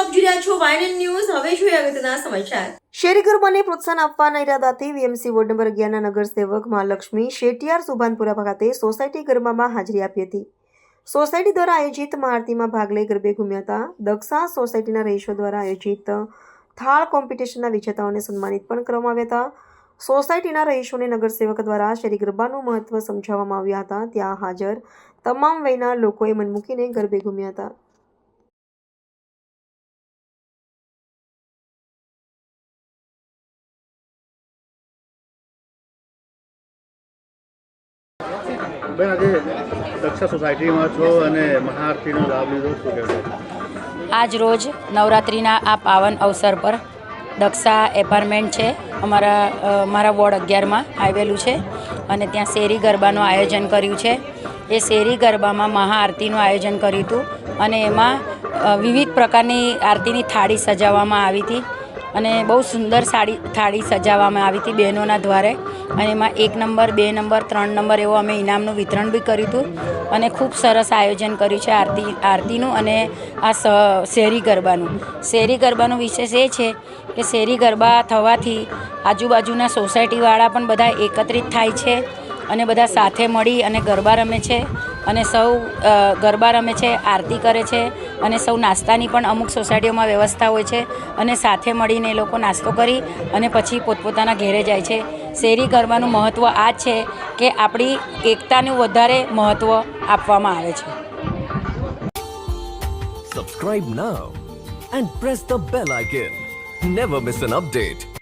આપ જોઈ રહ્યા છો વાયનન ન્યૂઝ. હવે જોઈએ અગત્યના સમાચાર. શેરી પ્રોત્સાહન આપવાના ઇરાદાથી વીએમસી વોર્ડ નંબર અગિયારના નગરસેવક મહાલક્ષ્મી શેટિયાર સુભાનપુરા ખાતે સોસાયટી ગરબામાં હાજરી આપી હતી. સોસાયટી દ્વારા આયોજિત મહાઆરતીમાં ભાગ લઈ ગરબે ઘૂમ્યા હતા. દક્ષા સોસાયટીના રહીશો દ્વારા આયોજિત થાળ કોમ્પિટિશનના વિજેતાઓને સન્માનિત પણ કરવામાં આવ્યા હતા. સોસાયટીના રહીશોને નગરસેવક દ્વારા શેરી ગરબાનું મહત્વ સમજાવવામાં આવ્યા હતા. ત્યાં હાજર તમામ વયના લોકોએ મન મૂકીને ગરબે ઘૂમ્યા હતા. બેન, આજે દક્ષા સોસાયટીમાં છો અને મહાઆરતીનો લાભ લીધો, શું કહેવાય આજ રોજ નવરાત્રિના આ પાવન અવસર પર દક્ષા એપાર્ટમેન્ટ છે, અમારા અમારા મારા વોર્ડ અગિયારમાં આવેલું છે અને ત્યાં શેરી ગરબાનું આયોજન કર્યું છે. એ શેરી ગરબામાં મહાઆરતીનું આયોજન કર્યું હતું અને એમાં વિવિધ પ્રકારની આરતીની થાળી સજાવવામાં આવી હતી અને બહુ સુંદર સાડી, થાળી સજાવવામાં આવી હતી બહેનોના દ્વારે. અને એમાં એક નંબર, બે નંબર, ત્રણ નંબર એવો અમે ઇનામનું વિતરણ બી કર્યું હતું. અને ખૂબ સરસ આયોજન કર્યું છે આરતી, આરતીનું અને આ શેરી ગરબાનું. શેરી ગરબાનું વિશેષ એ છે કે શેરી ગરબા થવાથી આજુબાજુના સોસાયટીવાળા પણ બધા એકત્રિત થાય છે અને બધા સાથે મળી અને ગરબા રમે છે. અને સૌ ગરબા રમે છે, આરતી કરે છે. અને સૌ નાસ્તાની પણ અમુક સોસાયટીઓમાં વ્યવસ્થા હોય છે અને સાથે મળીને એ લોકો નાસ્તો કરી અને પછી પોતપોતાના ઘેરે જાય છે. શેરી ગરબાનું મહત્ત્વ આ છે કે આપણી એકતાનું વધારે મહત્ત્વ આપવામાં આવે છે. Subscribe now and press the bell icon never miss an update.